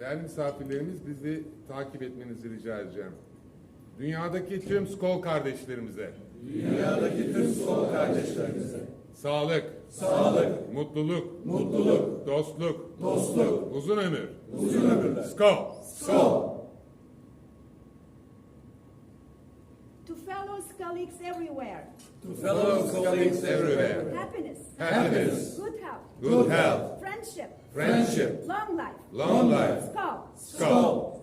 Değerli misafirlerimiz bizi takip etmenizi rica edeceğim. Dünyadaki tüm Skol kardeşlerimize. Dünyadaki tüm sol kardeşlerimize. Sağlık, sağlık, mutluluk, mutluluk, dostluk, dostluk, uzun ömür. uzun ömürler. Skol! Skol! To fellow colleagues everywhere, To fellow colleagues everywhere, happiness, Happiness, good health, good health, friendship, friendship, long life, long life. skull. Skol!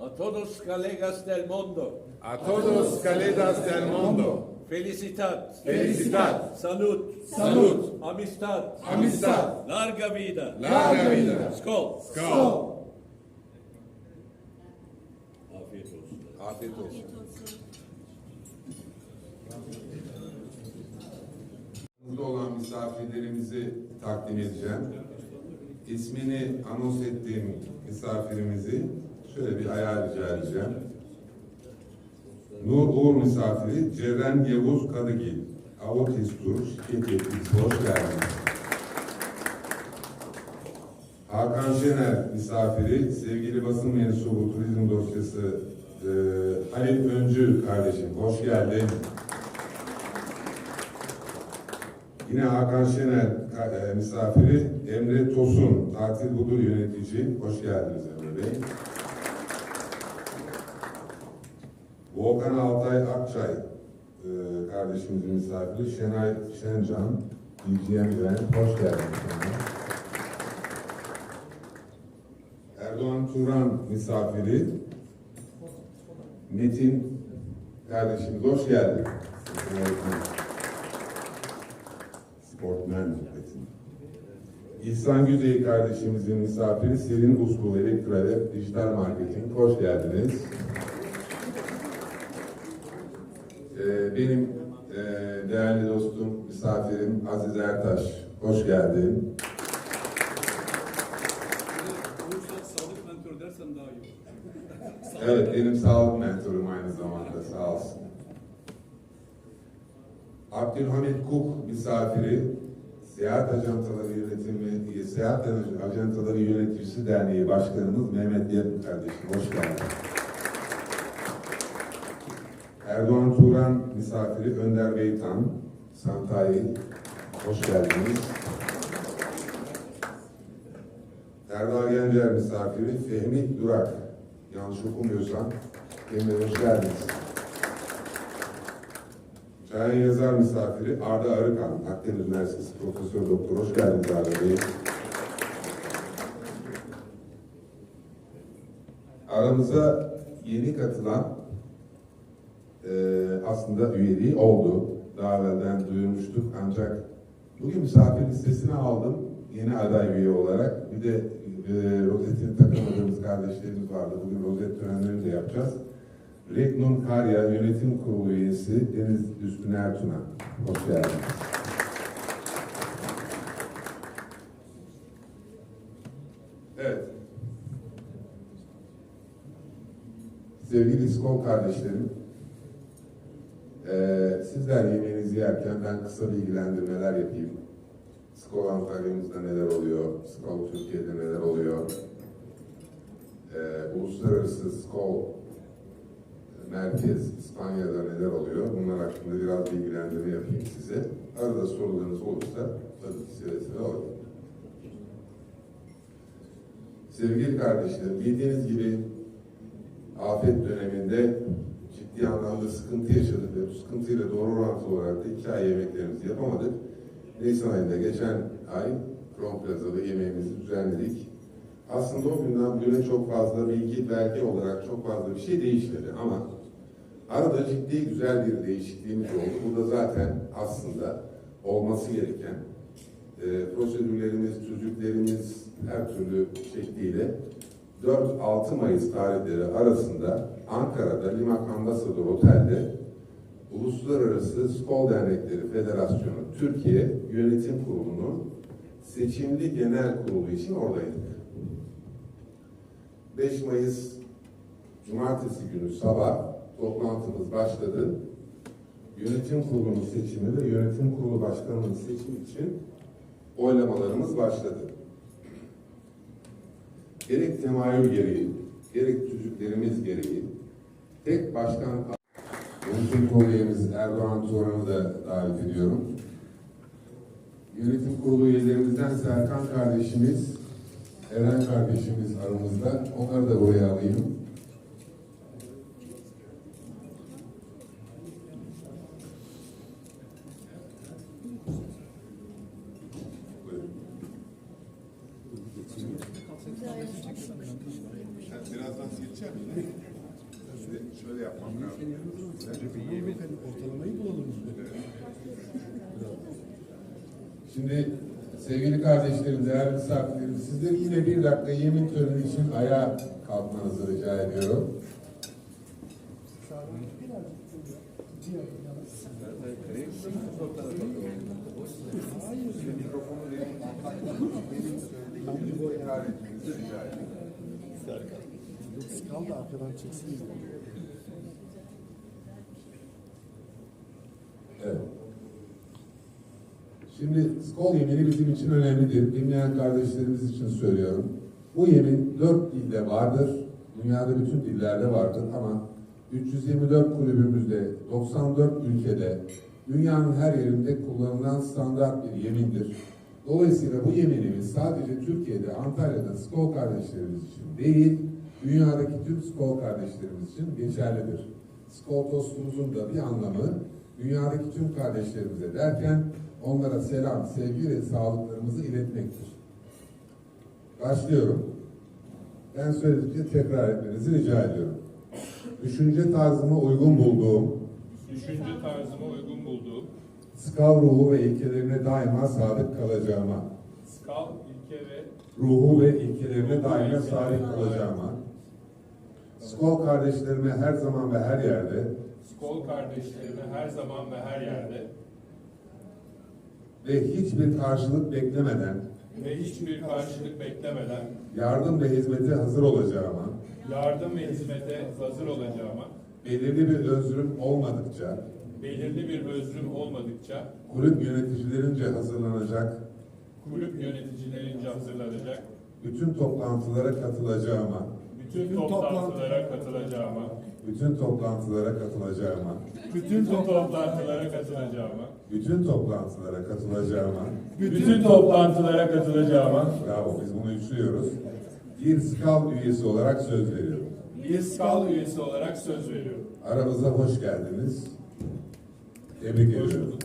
A todos colegas del mundo, A todos colegas del mundo, felicidad, felicidad, salud, Salud, amistad, amistad, larga vida. larga vida. Skol. Skol! Afiyet olsun. Afiyet olsun. Burada olan misafirlerimizi takdim edeceğim. İsmini anons ettiğim misafirimizi şöyle bir ayağa rica edeceğim. Nur Uğur misafiri Ceren Yavuz Kadıgil. Avotistur şirket yetkilisi. Hoş geldiniz. Hakan Şener misafiri, sevgili basın mensubu turizm dosyası e, Halil Öncü kardeşim, hoş geldin. Yine Hakan Şener e, misafiri, Emre Tosun, tatil budur yönetici, hoş geldiniz Emre Bey. Volkan Altay Akçay e, kardeşimizin misafiri, Şenay Şencan, DGM Güven, hoş geldiniz. Erdoğan Turan misafiri Metin kardeşimiz hoş geldin. Sportman Metin. İhsan Güzey kardeşimizin misafiri Selin Uslu Elektralep Dijital Marketing. Hoş geldiniz. Ee, benim e, değerli dostum, misafirim Aziz Ertaş. Hoş geldin. Evet, benim sağlık mentorum aynı zamanda, sağ olsun. Abdülhamit Kuk misafiri, Seyahat Ajantaları Yönetimi, Seyahat Ajantaları Yöneticisi Derneği Başkanımız Mehmet Yakın kardeşim, hoş geldin. Erdoğan Turan misafiri Önder Beytan, Santayi, hoş geldiniz. Erdal Gencer misafiri Fehmi Durak. Yanlış okumuyorsam Fehmi hoş geldiniz. Çayan Yazar misafiri Arda Arıkan, Akdeniz Üniversitesi Profesör Doktor. Hoş geldiniz Arda Bey. Aramıza yeni katılan eee, aslında üyeliği oldu. Daha evvelden duyurmuştuk ancak bugün misafir listesine aldım yeni aday üye olarak. Bir de e, rozetini takamadığımız kardeşlerimiz vardı. Bugün rozet törenlerini de yapacağız. Regnum Karya Yönetim Kurulu üyesi Deniz Üstün Ertuna. Hoş geldiniz. Evet. Sevgili İskol kardeşlerim, eee, sizler yemeğinizi yerken ben kısa bilgilendirmeler yapayım. Skol Antalya'mızda neler oluyor, Skol Türkiye'de neler oluyor, eee uluslararası Skol merkez İspanya'da neler oluyor, bunlar hakkında biraz bilgilendirme yapayım size. Arada sorularınız olursa tabii ki seve alırım. Sevgili kardeşlerim, bildiğiniz gibi afet döneminde ciddi anlamda sıkıntı yaşadık ve bu sıkıntıyla doğru orantılı olarak da iki ay yemeklerimizi yapamadık. Nisan ayında geçen ay Kron Plaza'da yemeğimizi düzenledik. Aslında o günden bugüne çok fazla bilgi, belge olarak çok fazla bir şey değişmedi ama arada ciddi güzel bir değişikliğimiz oldu. Bu da zaten aslında olması gereken e, prosedürlerimiz, tüzüklerimiz her türlü şekliyle 4-6 Mayıs tarihleri arasında Ankara'da Limak Ambassador Otel'de Uluslararası Skol Dernekleri Federasyonu Türkiye Yönetim Kurulu'nun seçimli genel kurulu için oradaydık. 5 Mayıs Cumartesi günü sabah toplantımız başladı. Yönetim kurulunun seçimi ve yönetim kurulu başkanının seçimi için oylamalarımız başladı. Gerek temayül gereği, gerek tüzüklerimiz gereği tek başkan Yönetim kurulu Erdoğan Turan'ı da davet ediyorum. Yönetim kurulu üyelerimizden Serkan kardeşimiz, Eren kardeşimiz aramızda. Onları da buraya alayım. Birazdan. Şimdi şöyle yapmam lazım. Şimdi sevgili kardeşlerim, değerli misafirlerim, sizleri yine bir dakika yemin töreni için ayağa kalkmanızı rica ediyorum. Skal da arkadan çeksin. Şimdi skol yemini bizim için önemlidir. Bilmeyen kardeşlerimiz için söylüyorum. Bu yemin dört dilde vardır. Dünyada bütün dillerde vardır ama 324 kulübümüzde 94 ülkede dünyanın her yerinde kullanılan standart bir yemindir. Dolayısıyla bu yeminimiz sadece Türkiye'de, Antalya'da skol kardeşlerimiz için değil, dünyadaki tüm skol kardeşlerimiz için geçerlidir. Skol tostumuzun da bir anlamı dünyadaki tüm kardeşlerimize derken onlara selam, sevgi ve sağlıklarımızı iletmektir. Başlıyorum. Ben söyledikçe tekrar etmenizi rica ediyorum. Düşünce tarzıma uygun bulduğum, düşünce tarzıma uygun bulduğum skav ruhu ve ilkelerine daima sadık kalacağıma, skal, ilke ve ruhu ve ilkelerine daima sadık kalacağıma, skol kardeşlerime her zaman ve her yerde skol kardeşlerime her zaman ve her yerde ve hiçbir karşılık beklemeden ve hiçbir karşılık beklemeden yardım ve hizmete hazır olacağıma, yardım ve hizmete hazır olacağıma, belirli bir özrüm olmadıkça, belirli bir özrüm olmadıkça kulüp yöneticilerince hazırlanacak kulüp yöneticilerince hazırlanacak bütün toplantılara katılacağıma, bütün toplantılara katılacağıma, bütün toplantılara katılacağıma, bütün toplantılara katılacağıma, bütün toplantılara katılacağıma, bütün toplantılara katılacağıma bravo biz bunu üçlüyoruz, bir skav üyesi olarak söz veriyorum. bir skal üyesi olarak söz veriyorum. Aramıza hoş geldiniz. Tebrik Hoş ediyorum. bulduk.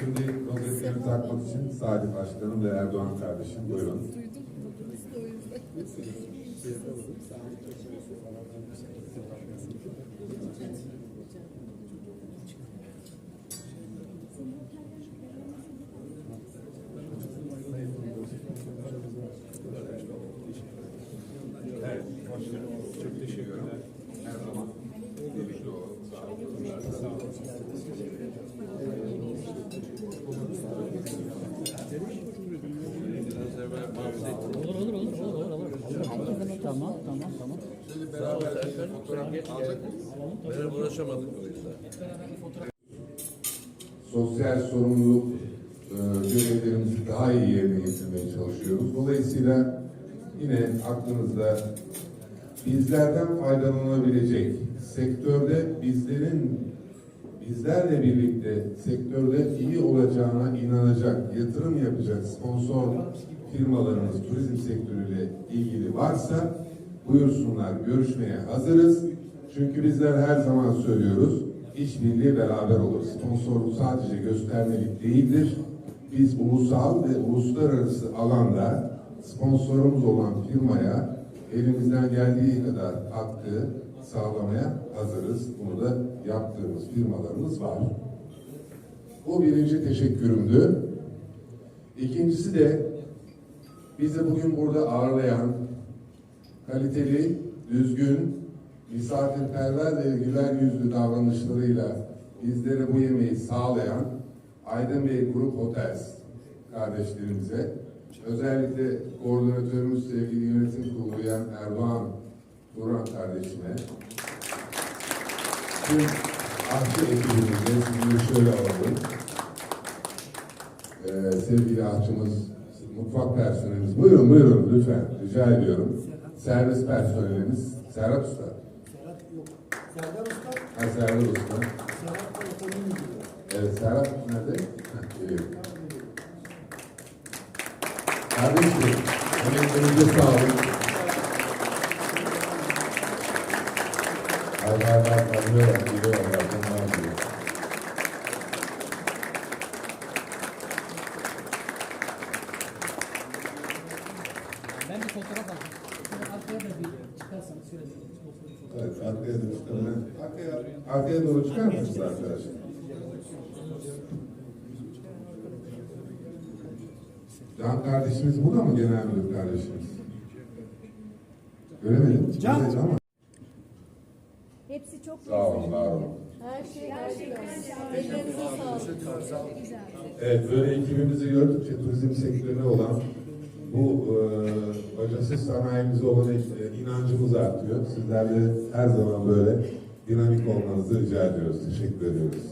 Şimdi rozetleri takmak için Salih Başkanım ve Erdoğan kardeşim buyurun. Evet, hoş geldiniz. Çok teşekkür ederim. Her zaman birlikte olun. Sağ olun. Tamam, tamam, tamam. Şimdi beraber bir fotoğraf alacak mıyız? Merhaba ulaşamadık o yüzden. sosyal sorumluluk e, görevlerimizi daha iyi yerine getirmeye çalışıyoruz. Dolayısıyla yine aklınızda bizlerden faydalanabilecek, sektörde bizlerin bizlerle birlikte sektörde iyi olacağına inanacak, yatırım yapacak sponsor firmalarımız turizm sektörüyle ilgili varsa buyursunlar, görüşmeye hazırız. Çünkü bizler her zaman söylüyoruz, işbirliği beraber olur. Sponsorluk sadece göstermelik değildir. Biz ulusal ve uluslararası alanda sponsorumuz olan firmaya elimizden geldiği kadar katkı sağlamaya hazırız. Bunu da yaptığımız firmalarımız var. Bu birinci teşekkürümdü. İkincisi de bizi bugün burada ağırlayan kaliteli, düzgün, misafirperver ve güler yüzlü davranışlarıyla bizlere bu yemeği sağlayan Aydın Bey Grup Hotels kardeşlerimize, özellikle koordinatörümüz sevgili yönetim kurulu üyem Erdoğan Duran kardeşime, tüm Ahçı ekibimizde sizi şöyle alalım. Ee, sevgili ahçımız, mutfak personelimiz. Buyurun buyurun lütfen. Rica ediyorum. Servis personelimiz. Serhat Usta. Serdar Usta, Ha Serhat Usta. Serhat da ekonomi müdürü. Evet Serhat nerede? Geliyor. Kardeşim, emeklerinize sağlık. Hay hay hay, geliyorlar, geliyorlar. Yakınlar diyor. Ben bir fotoğraf aldım. Arkaya da bir çıkarsanız şöyle. Evet, arkaya doğru çıkalım. Arkaya, arkaya doğru çıkar mısınız arkadaşlar? Can kardeşimiz burada mı genel müdür kardeşimiz? Göremedim. Can. Ama. Hepsi çok Sağ olun, var olun. Her şey harika. Ellerinize sağlık. Evet, böyle ekibimizi gördükçe turizm sektörüne olan bu e, bacasız sanayimize olan e, inancımız artıyor. Sizler de her zaman böyle dinamik olmanızı rica ediyoruz. Teşekkür ediyoruz.